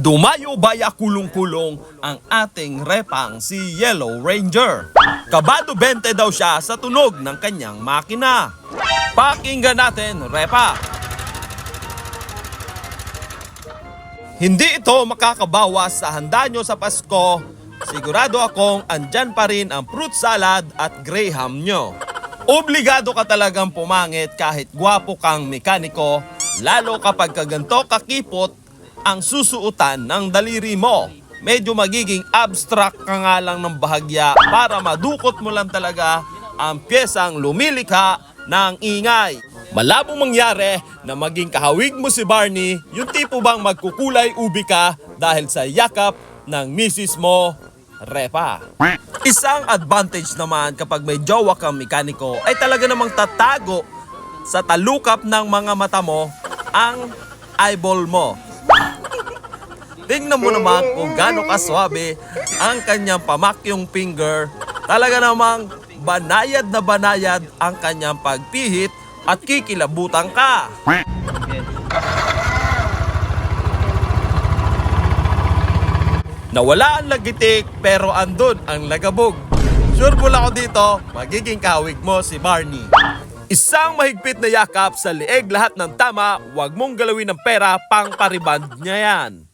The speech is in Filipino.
Dumayo baya kulong-kulong ang ating repang si Yellow Ranger. Kabado 20 daw siya sa tunog ng kanyang makina. Pakinggan natin, repa. Hindi ito makakabawas sa handa nyo sa Pasko. Sigurado akong andyan pa rin ang fruit salad at graham nyo. Obligado ka talagang pumangit kahit gwapo kang mekaniko, lalo kapag kaganto kakipot ang susuotan ng daliri mo. Medyo magiging abstract ka nga lang ng bahagya para madukot mo lang talaga ang pyesang lumilikha ng ingay. Malabong mangyari na maging kahawig mo si Barney, yung tipo bang magkukulay ubi ka dahil sa yakap ng misis mo, Repa. Isang advantage naman kapag may jowa kang mekaniko ay talaga namang tatago sa talukap ng mga mata mo ang eyeball mo. Tingnan mo naman kung gaano kaswabe ang kanyang pamakyong finger. Talaga namang banayad na banayad ang kanyang pagpihit at kikilabutan ka. Nawala ang lagitik pero andun ang lagabog. Sure po ako dito, magiging kahawig mo si Barney. Isang mahigpit na yakap sa lieg lahat ng tama, huwag mong galawin ng pera pang pariband niya yan.